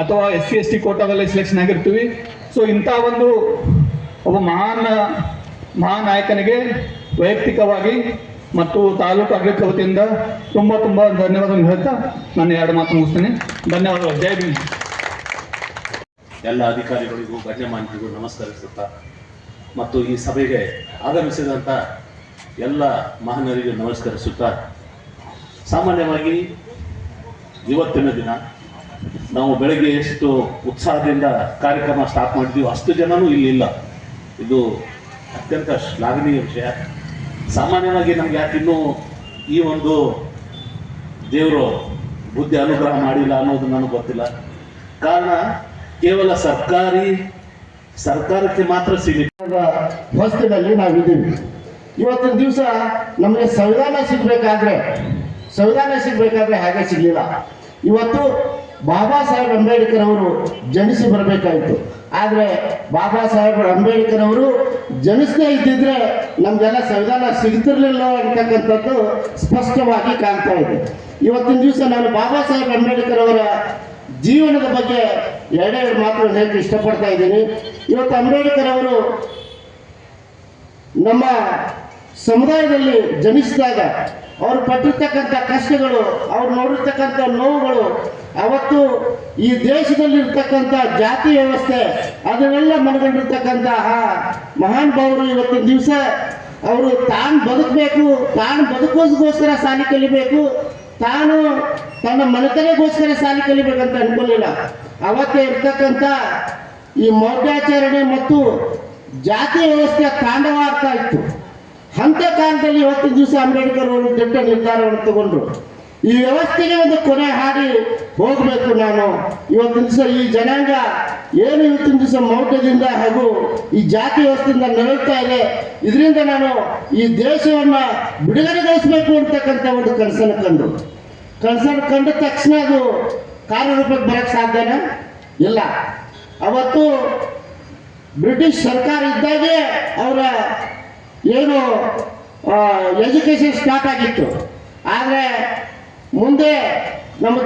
ಅಥವಾ S C S T ಕೋಟಾದಲ್ಲಿ selection ಆಗಿರ್ತೀವಿ. ಸೊ ಇಂಥ ಒಂದು ಒಬ್ಬ ಮಹಾನ್ ಮಹಾನ್ ನಾಯಕನಿಗೆ ವೈಯಕ್ತಿಕವಾಗಿ ಮತ್ತು ತಾಲೂಕು ಆಡಳಿತ ವತಿಯಿಂದ ತುಂಬ ತುಂಬ ಧನ್ಯವಾದಗಳನ್ನು ಹೇಳ್ತಾ ನಾನು ಎರಡು ಮಾತು ಮುಗಿಸ್ತೀನಿ. ಧನ್ಯವಾದಗಳು. ಜೈ ಭೀಮ್. ಎಲ್ಲ ಅಧಿಕಾರಿಗಳಿಗೂ, ಗಣ್ಯಮಾನ್ಯರಿಗೂ ನಮಸ್ಕರಿಸುತ್ತಾ ಮತ್ತು ಈ ಸಭೆಗೆ ಆಗಮಿಸಿದಂಥ ಎಲ್ಲ ಮಹನರಿಗೆ ನಮಸ್ಕರಿಸುತ್ತಾ ಸಾಮಾನ್ಯವಾಗಿ ಇವತ್ತಿನ ದಿನ ನಾವು ಬೆಳಗ್ಗೆ ಎಷ್ಟು ಉತ್ಸಾಹದಿಂದ ಕಾರ್ಯಕ್ರಮ ಸ್ಟಾರ್ಟ್ ಮಾಡಿದ್ದೀವಿ ಅಷ್ಟು ಜನನೂ ಇಲ್ಲಿಲ್ಲ ಇದು ಅತ್ಯಂತ ಶ್ಲಾಘನೀಯ ವಿಷಯ. ಸಾಮಾನ್ಯವಾಗಿ ನಮ್ಗೆ ಯಾಕೆ ಇನ್ನೂ ಈ ಒಂದು ದೇವರು ಬುದ್ಧಿ ಅನುಗ್ರಹ ಮಾಡಿಲ್ಲ ಅನ್ನೋದು ನನಗೆ ಗೊತ್ತಿಲ್ಲ. ಕಾರಣ ಕೇವಲ ಸರ್ಕಾರಿ ಸರ್ಕಾರಕ್ಕೆ ಮಾತ್ರ ಸೀಮಿತ. ಹೊಸ್ತಿನಲ್ಲಿ ನಾವಿದ್ದೀವಿ ಇವತ್ತಿನ ದಿವಸ ನಮಗೆ ಸಂವಿಧಾನ ಸಿಗಬೇಕಾದ್ರೆ ಸಂವಿಧಾನ ಸಿಗಬೇಕಾದ್ರೆ ಹಾಗೆ ಸಿಗಲಿಲ್ಲ? ಇವತ್ತು ಬಾಬಾ ಸಾಹೇಬ್ ಅಂಬೇಡ್ಕರ್ ಅವರು ಜನಿಸಿ ಬರಬೇಕಾಯಿತು. ಆದರೆ ಬಾಬಾ ಸಾಹೇಬ್ ಅಂಬೇಡ್ಕರ್ ಅವರು ಜನಿಸದೇ ಇದ್ದಿದ್ರೆ ನಮಗೆಲ್ಲ ಸಂವಿಧಾನ ಸಿಗ್ತಿರ್ಲಿಲ್ಲ ಅಂತಕ್ಕಂಥದ್ದು ಸ್ಪಷ್ಟವಾಗಿ ಕಾಣ್ತಾ ಇದೆ. ಇವತ್ತಿನ ದಿವಸ ನಾನು ಬಾಬಾ ಸಾಹೇಬ್ ಅಂಬೇಡ್ಕರ್ ಅವರ ಜೀವನದ ಬಗ್ಗೆ ಎರಡೆರಡು ಮಾತು ಹೇಳಕ್ಕೆ ಇಷ್ಟಪಡ್ತಾ ಇದ್ದೀನಿ. ಇವತ್ತು ಅಂಬೇಡ್ಕರ್ ಅವರು ನಮ್ಮ ಸಮುದಾಯದಲ್ಲಿ ಜನಿಸಿದಾಗ ಅವರು ಪಟ್ಟಿರ್ತಕ್ಕಂಥ ಕಷ್ಟಗಳು, ಅವ್ರು ನೋಡಿರ್ತಕ್ಕಂಥ ನೋವುಗಳು, ಅವತ್ತು ಈ ದೇಶದಲ್ಲಿರ್ತಕ್ಕಂಥ ಜಾತಿ ವ್ಯವಸ್ಥೆ, ಅದನ್ನೆಲ್ಲ ಮನಗಂಡಿರ್ತಕ್ಕಂಥ ಆ ಮಹಾನ್ ಭಾವರು ಇವತ್ತಿನ ದಿವಸ ಅವರು ತಾನು ಬದುಕಬೇಕು, ತಾನು ಬದುಕೋದಕ್ಕೋಸ್ಕರ ಸಾಲಿ ಕಲಿಬೇಕು, ತಾನು ತನ್ನ ಮನೆತನಗೋಸ್ಕರ ಸಾಲಿ ಕಲಿಬೇಕಂತ ಅನ್ಕೊಳ್ಳಿಲ್ಲ ಅವತ್ತೇ ಇರ್ತಕ್ಕಂಥ ಈ ಮೌಢ್ಯಾಚರಣೆ ಮತ್ತು ಜಾತಿ ವ್ಯವಸ್ಥೆ ತಾಂಡವಾಗ್ತಾ ಇತ್ತು. ಅಂಥ ಕಾಲದಲ್ಲಿ ಇವತ್ತಿನ ದಿವಸ ಅಂಬೇಡ್ಕರ್ ಅವರು ದೊಡ್ಡ ನಿರ್ಧಾರವನ್ನು ತಗೊಂಡ್ರು. ಈ ವ್ಯವಸ್ಥೆಗೆ ಒಂದು ಕೊನೆ ಹಾಡಿ ಹೋಗಬೇಕು ನಾನು. ಇವತ್ತಿನ ದಿವಸ ಈ ಜನಾಂಗ ಏನು ಇವತ್ತಿನ ದಿವಸ ಮೌಢ್ಯದಿಂದ ಹಾಗೂ ಈ ಜಾತಿ ವ್ಯವಸ್ಥೆಯಿಂದ ನಡೆಯುತ್ತಾ ಇದೆ, ಇದರಿಂದ ನಾನು ಈ ದೇಶವನ್ನ ಬಿಡುಗಡೆಗೊಳಿಸಬೇಕು ಅಂತಕ್ಕಂಥ ಒಂದು ಕನಸನ್ನು ಕಂಡು. ಕನಸನ್ನು ಕಂಡ ತಕ್ಷಣ ಅದು ಕಾರ್ಯರೂಪಕ್ಕೆ ಬರಕ್ ಸಾಧ್ಯನ? ಇಲ್ಲ. ಅವತ್ತು ಬ್ರಿಟಿಷ್ ಸರ್ಕಾರ ಇದ್ದಾಗೆ ಅವರ ಏನು ಎಜುಕೇಶನ್ ಸ್ಟಾರ್ಟ್ ಆಗಿತ್ತು. ಆದರೆ ಮುಂದೆ ನಮ್ಮ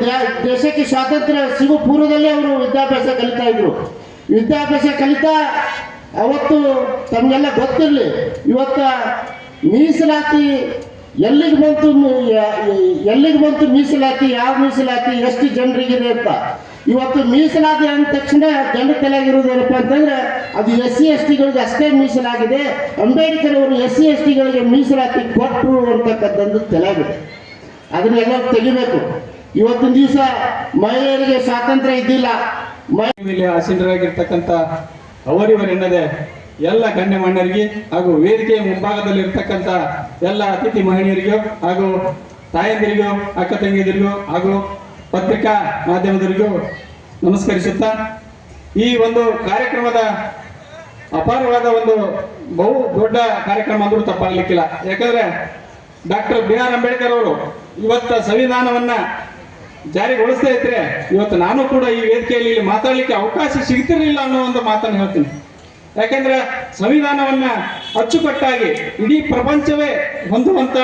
ದೇಶಕ್ಕೆ ಸ್ವಾತಂತ್ರ್ಯ ಸಿಗೋ ಪೂರ್ವದಲ್ಲೇ ಅವರು ವಿದ್ಯಾಭ್ಯಾಸ ಕಲಿತಾ ಇದ್ರು. ವಿದ್ಯಾಭ್ಯಾಸ ಕಲಿತಾ ಅವತ್ತು ತಮಗೆಲ್ಲ ಗೊತ್ತಿರಲಿ. ಇವತ್ತ ಮೀಸಲಾತಿ ಎಲ್ಲಿಗೆ ಬಂತು ಎಲ್ಲಿಗೆ ಬಂತು ಮೀಸಲಾತಿ, ಯಾವ ಮೀಸಲಾತಿ, ಎಷ್ಟು ಜನರಿಗಿದೆ ಅಂತ. ಇವತ್ತು ಮೀಸಲಾತಿ ಅಂದ ತಕ್ಷಣ ಜನರ ತಲೆಯಾಗಿರುವುದೇನಪ್ಪ ಅಂತಂದ್ರೆ, ಅದು ಎಸ್ ಸಿ ಎಸ್ ಟಿಗಳಿಗೆ ಅಷ್ಟೇ ಮೀಸಲಾಗಿದೆ. ಅಂಬೇಡ್ಕರ್ ಅವರು ಎಸ್ ಸಿ ಎಸ್ ಟಿಗಳಿಗೆ ಮೀಸಲಾತಿ ಕೊಟ್ಟರು ಅಂತಕ್ಕಂಥದ್ದು ತಲೆಯಾಗಿದೆ. ಅದನ್ನೆಲ್ಲ ತೆಗಿಬೇಕು. ಇವತ್ತಿನ ದಿವಸ ಮಹಿಳೆಯರಿಗೆ ಸ್ವಾತಂತ್ರ್ಯ ಇದ್ದಿಲ್ಲ. ಮಹಿಳೆ ಆಸೀನರಾಗಿರ್ತಕ್ಕಂಥ ಅವರಿವರೆನ್ನದೆ ಎಲ್ಲ ಗಣ್ಯಮಾನ್ಯರಿಗೆ ಹಾಗೂ ವೇದಿಕೆಯ ಮುಂಭಾಗದಲ್ಲಿ ಇರ್ತಕ್ಕಂಥ ಎಲ್ಲ ಅತಿಥಿ ಮಹಿಳೆಯರಿಗೂ ಹಾಗೂ ತಾಯಂದಿರಿಗೂ, ಅಕ್ಕ ತಂಗಿಯರಿಗೂ ಹಾಗೂ ಪತ್ರಿಕಾ ಮಾಧ್ಯಮದವರಿಗೂ ನಮಸ್ಕರಿಸುತ್ತಾ, ಈ ಒಂದು ಕಾರ್ಯಕ್ರಮದ ಅಪಾರವಾದ ಒಂದು ಬಹು ದೊಡ್ಡ ಕಾರ್ಯಕ್ರಮ ಅಂದ್ರೂ ತಪ್ಪಾಗಲಿಕ್ಕಿಲ್ಲ. ಯಾಕಂದ್ರೆ ಡಾಕ್ಟರ್ ಬಿ ಆರ್ ಅಂಬೇಡ್ಕರ್ ಅವರು ಇವತ್ತ ಸಂವಿಧಾನವನ್ನ ಜಾರಿಗೊಳಿಸ್ತಾ ಇದ್ರೆ ಇವತ್ತು ನಾನು ಕೂಡ ಈ ವೇದಿಕೆಯಲ್ಲಿ ಇಲ್ಲಿ ಮಾತಾಡ್ಲಿಕ್ಕೆ ಅವಕಾಶ ಸಿಗ್ತಿರ್ಲಿಲ್ಲ ಅನ್ನೋ ಒಂದು ಮಾತನ್ನು ಹೇಳ್ತೀನಿ. ಯಾಕಂದ್ರೆ ಸಂವಿಧಾನವನ್ನ ಅಚ್ಚುಕಟ್ಟಾಗಿ ಇಡೀ ಪ್ರಪಂಚವೇ ಹೊಂದುವಂತ,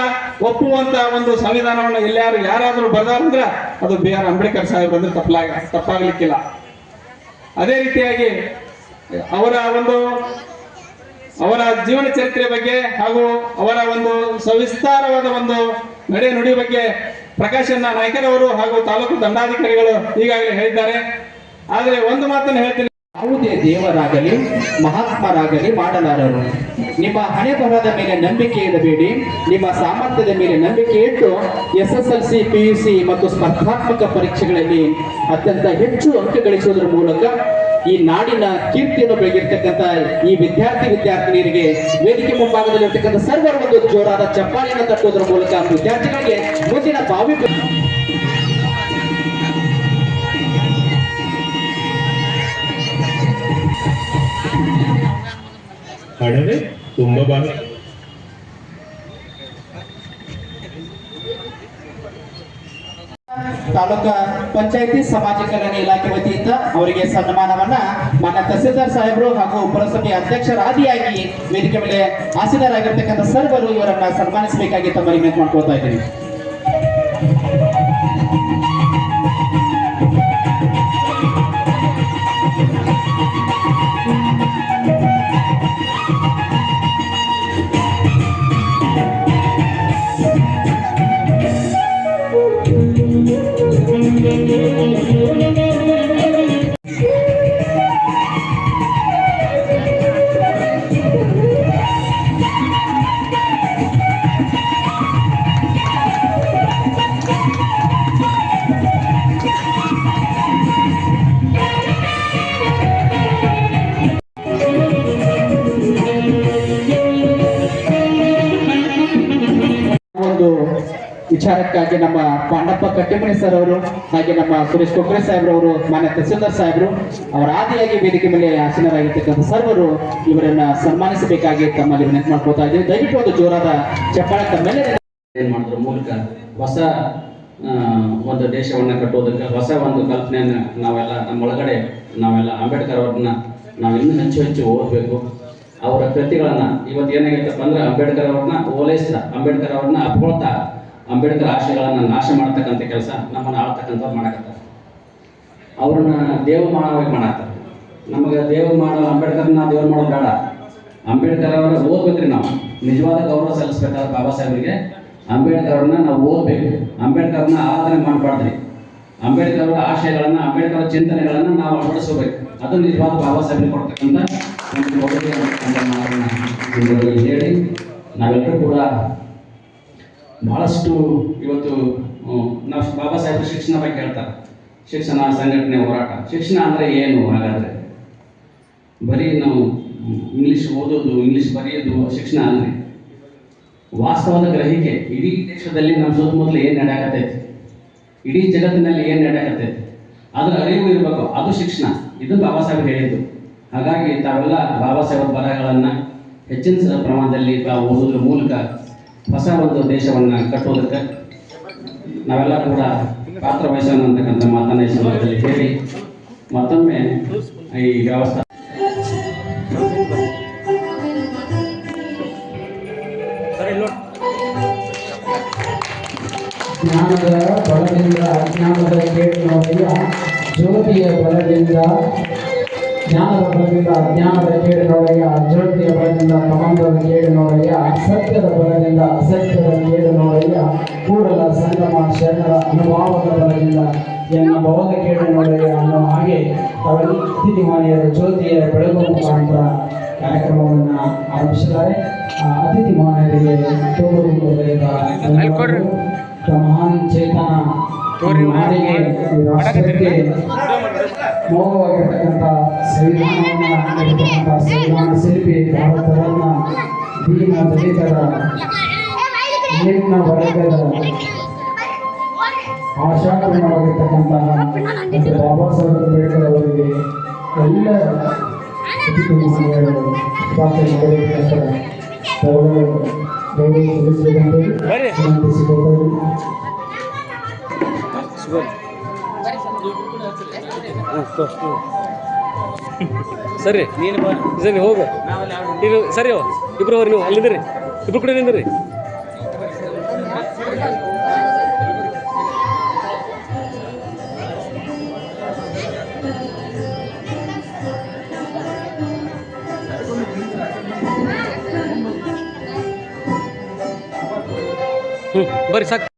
ಒಪ್ಪುವಂತ ಒಂದು ಸಂವಿಧಾನವನ್ನ ಎಲ್ಲಾರು ಯಾರಾದರೂ ಬರ್ದಾರಂದ್ರೆ ಅದು ಬಿ ಆರ್ ಅಂಬೇಡ್ಕರ್ ಸಾಹೇಬ್ರು ಅಂದ್ರೆ ತಪ್ಪಲಾಗ ತಪ್ಪಾಗ್ಲಿಕ್ಕಿಲ್ಲ. ಅದೇ ರೀತಿಯಾಗಿ ಅವರ ಒಂದು, ಅವರ ಜೀವನ ಚರಿತ್ರೆ ಬಗ್ಗೆ ಹಾಗೂ ಅವರ ಒಂದು ಸವಿಸ್ತಾರವಾದ ಒಂದು ನಡೆ ನುಡಿ ಬಗ್ಗೆ ಪ್ರಕಾಶನ ನಾಯ್ಕರವರು ಹಾಗೂ ತಾಲೂಕು ದಂಡಾಧಿಕಾರಿಗಳು ಈಗಾಗಲೇ ಹೇಳಿದ್ದಾರೆ. ಆದರೆ ಒಂದು ಮಾತನ್ನು ಹೇಳ್ತೀನಿ. ಯಾವುದೇ ದೇವರಾಗಲಿ, ಮಹಾತ್ಮರಾಗಲಿ ಮಾಡಲಾರರು. ನಿಮ್ಮ ಹಣೆ ಬರಹದ ಮೇಲೆ ನಂಬಿಕೆ ಇಡಬೇಡಿ. ನಿಮ್ಮ ಸಾಮರ್ಥ್ಯದ ಮೇಲೆ ನಂಬಿಕೆ ಇಟ್ಟು S S L C P U C ಮತ್ತು ಸ್ಪರ್ಧಾತ್ಮಕ ಪರೀಕ್ಷೆಗಳಲ್ಲಿ ಅತ್ಯಂತ ಹೆಚ್ಚು ಅಂಕ ಗಳಿಸುವುದರ ಮೂಲಕ ಈ ನಾಡಿನ ಕೀರ್ತಿಯನ್ನು ಬೆಳಗಿರ್ತಕ್ಕಂಥ ಈ ವಿದ್ಯಾರ್ಥಿ ವಿದ್ಯಾರ್ಥಿನಿಯರಿಗೆ ವೇದಿಕೆ ಮುಂಭಾಗದಲ್ಲಿರ್ತಕ್ಕಂಥ ಸರ್ವರ ಒಂದು ಜೋರಾದ ಚಪ್ಪಾಳೆಯನ್ನು ತಟ್ಟುವುದರ ಮೂಲಕ ವಿದ್ಯಾರ್ಥಿಗಳಿಗೆ ಮುಂದಿನ ಭಾವಿ ಹಣವೇ ತುಂಬ ಬಾಳ ತಾಲೂಕಾ ಪಂಚಾಯತಿ ಸಮಾಜ ಕಲ್ಯಾಣ ಇಲಾಖೆ ವತಿಯಿಂದ ಅವರಿಗೆ ಸನ್ಮಾನವನ್ನ ಮಾನ್ಯ ತಹಸೀಲ್ದಾರ್ ಸಾಹೇಬರು ಹಾಗೂ ಪುರಸಭೆ ಅಧ್ಯಕ್ಷರಾದಿಯಾಗಿ ವೇದಿಕೆ ಮೇಲೆ ಆಸೀನರಾಗಿರ್ತಕ್ಕಂಥ ಸರ್ವರು ಇವರನ್ನ ಸನ್ಮಾನಿಸಬೇಕಾಗಿ ತಮ್ಮಲ್ಲಿ ವಿನಂತಿ ಮಾಡ್ಕೊಳ್ತಾ ಇದ್ದೀನಿ ವಿಚಾರಕ್ಕಾಗಿ ನಮ್ಮ ಪಾಂಡಪ್ಪ ಕಟ್ಟಿಮನಿ ಸರ್ ಅವರು, ಹಾಗೆ ನಮ್ಮ ಸುರೇಶ್ ಕೊಕ್ರೆ ಸಾಹೇಬ್ರವರು, ಮಾನ್ಯ ತಹಸೀಲ್ದಾರ್ ಸಾಹೇಬರು, ಅವರ ಆದಿಯಾಗಿ ವೇದಿಕೆ ಮೇಲೆ ಆಸೀನರಾಗಿರ್ತಕ್ಕಂಥ ಸರ್ವರು ಇವರನ್ನ ಸನ್ಮಾನಿಸಬೇಕಾಗಿ ತಮ್ಮಲ್ಲಿ ವಿನಂತಿ ಮಾಡ್ಕೋತಾ ಇದ್ದೀವಿ ದಯವಿಟ್ಟು ಒಂದು ಜೋರಾದ ಚಪ್ಪಾಳೆ ಮೇಲೆ ಏನ್ ಮಾಡೋದ್ರ? ಮೂಲಕ ಹೊಸ ಒಂದು ದೇಶವನ್ನ ಕಟ್ಟುವುದಕ್ಕೆ ಹೊಸ ಒಂದು ಕಲ್ಪನೆಯನ್ನ ನಾವೆಲ್ಲ, ನಮ್ಮ ಒಳಗಡೆ ನಾವೆಲ್ಲ ಅಂಬೇಡ್ಕರ್ ಅವ್ರನ್ನ ನಾವು ಇನ್ನೂ ಹೆಚ್ಚು ಹೆಚ್ಚು ಓದಬೇಕು. ಅವರ ಕೃತಿಗಳನ್ನ ಇವತ್ತು ಏನಾಗೈತಪ್ಪ ಅಂದ್ರೆ ಅಂಬೇಡ್ಕರ್ ಅವ್ರನ್ನ ಓಲೈಸ್ತಾ, ಅಂಬೇಡ್ಕರ್ ಅವ್ರನ್ನ ಅಪ್ಕೊಳ್ತಾ ಅಂಬೇಡ್ಕರ್ ಆಶಯಗಳನ್ನ ನಾಶ ಮಾಡ್ತಕ್ಕಂಥ ಕೆಲಸ ನಮ್ಮನ್ನ ಆಳ್ತಕ್ಕಂಥವ್ರು ಮಾಡಕತ್ತಾರೆ. ಅವ್ರನ್ನ ದೇವ ಮಾಡೋವಾಗಿ ಮಾಡಾಕ್ತಾರೆ ನಮಗೆ ದೇವ ಮಾಡೋ ಅಂಬೇಡ್ಕರ್ನ ದೇವ್ರು ಮಾಡೋದು ಬೇಡ. ಅಂಬೇಡ್ಕರ್ ಅವರ ಓದ್ಬೇಕ್ರಿ ನಾವು. ನಿಜವಾದ ಗೌರವ ಸಲ್ಲಿಸ್ಬೇಕಾದ ಬಾಬಾ ಸಾಹೇಬರಿಗೆ ಅಂಬೇಡ್ಕರ್ ಅವ್ರನ್ನ ನಾವು ಓದ್ಬೇಕು. ಅಂಬೇಡ್ಕರ್ನ ಆರಾಧನೆ ಮಾಡಬಾರ್ದ್ರಿ. ಅಂಬೇಡ್ಕರ್ ಅವರ ಆಶಯಗಳನ್ನ, ಅಂಬೇಡ್ಕರ್ ಚಿಂತನೆಗಳನ್ನ ನಾವು ಅಳವಡಿಸಬೇಕು ಅದು ನಿಜವಾದ ಬಾಬಾ ಸಾಹೇಬರಿಗೆ ಇದರಲ್ಲಿ ಹೇಳಿ. ನಾವೆಲ್ಲರೂ ಕೂಡ ಬಹಳಷ್ಟು ಇವತ್ತು ನಾವು ಬಾಬಾ ಸಾಹೇಬರು ಶಿಕ್ಷಣ ಬಗ್ಗೆ ಹೇಳ್ತಾರೆ. ಶಿಕ್ಷಣ ಸಂಘಟನೆ ಹೋರಾಟ. ಶಿಕ್ಷಣ ಅಂದರೆ ಏನು ಹಾಗಾದರೆ? ಬರೀ ನಾವು ಇಂಗ್ಲೀಷ್ ಓದೋದು, ಇಂಗ್ಲೀಷ್ ಬರೆಯೋದು ಶಿಕ್ಷಣ ಅಂದರೆ? ವಾಸ್ತವದ ಗ್ರಹಿಕೆ. ಇಡೀ ದೇಶದಲ್ಲಿ ನಮ್ಮ ಸುತ್ತಮುತ್ತಲು ಏನು ನಡೆಯಕತ್ತೈತಿ ಇಡೀ ಜಗತ್ತಿನಲ್ಲಿ ಏನು ನಡೆಯಕತ್ತೈತಿ ಅದರ ಅರಿವು ಇರಬೇಕು. ಅದು ಶಿಕ್ಷಣ. ಇದು ಬಾಬಾ ಸಾಹೇಬ್ ಹೇಳಿದ್ದು. ಹಾಗಾಗಿ ತಾವೆಲ್ಲ ಬಾಬಾ ಸಾಹೇಬ್ ಬರಹಗಳನ್ನು ಹೆಚ್ಚಿನ ಪ್ರಮಾಣದಲ್ಲಿ ತಾವು ಓದೋದ್ರ ಮೂಲಕ ಹೊಸ ಒಂದು ದೇಶವನ್ನು ಕಟ್ಟೋದಕ್ಕೆ ನಾವೆಲ್ಲ ಕೂಡ ಪಾತ್ರ ವಹಿಸೋಣ ಅಂತಕ್ಕಂಥ ಮಾತನ್ನ ಈ ಸಂದರ್ಭದಲ್ಲಿ ಹೇಳಿ ಮತ್ತೊಮ್ಮೆ ಈ ವ್ಯವಸ್ಥೆ ಜ್ಞಾನದ ಬಲದಿಂದ ಅಜ್ಞಾನದ ಕೇಡು ನೋಡಿಲ್ಲ ಜ್ಯೋತಿಯ ಬಲದಿಂದ ಜ್ಞಾನದ ಬಲದಿಂದ ಅಜ್ಞಾನದ ಕೇಳಿ ನೋಡಯ್ಯ ಜ್ಯೋತಿಯ ಬಲದಿಂದ ಪ್ರಬಂಧದ ಕೇಡು ನೋಡಯ್ಯ ಸತ್ಯದ ಬಲದಿಂದ ಅಸತ್ಯದ ಕೇಡು ನೋಡಯ್ಯ ಕೂಡಲ ಸಂಗಮ ಶರಣರ ಅನುಭವದ ಬಲದಿಂದ ಎನ್ನ ಭವದ ಕೇಡು ನೋಡಯ್ಯ ಅನ್ನೋ ಹಾಗೆ ಅವರ ಅತಿಥಿ ಮಾನ್ಯರು ಜ್ಯೋತಿಯ ಬೆಳಗುವ ಮುಖಾಂತರ ಕಾರ್ಯಕ್ರಮವನ್ನು ಆರಂಭಿಸಿದ್ದಾರೆ ಅತಿಥಿ ಮಾನ್ಯರಿಗೆ. ಮಹಾನ್ ಚೇತನ ರಾಷ್ಟ್ರಕ್ಕೆ ಮೌನವಾಗಿರ್ತಕ್ಕಂಥ ಸಂವಿಧಾನವನ್ನು ಸಂವಿಧಾನ ಶಿಲ್ಪಿ ಭಾರತ ರತ್ನ ದೀನ ದಲಿತರ ನಿಮ್ನ ವರ್ಗದ ಆಶಾಪೂರ್ಣವಾಗಿರ್ತಕ್ಕಂತಹ ಡಾಕ್ಟರ್ ಬಾಬಾ ಸಾಹೇಬ್ ಅಂಬೇಡ್ಕರ್ ಅವರಿಗೆ ಎಲ್ಲ ಸ್ವಾಗತ ಮಾಡಿರ್ತಕ್ಕಂಥ ಗೌರವ ಗೌರವ ಸಲ್ಲಿಸಬೇಕೆಂದು ಸರಿ. ನೀನು ಸರಿ, ಹೋಗು. ನೀವು ಸರಿ ಇಬ್ರು ಅವ್ರು ನೀವು. ಅಲ್ಲಿದ್ದೀರಿ. ಇಬ್ರು ಕೂಡ ನಿಂದಿರಿ ಹ್ಞೂ ಬರ್ರಿ, ಸಾಕು.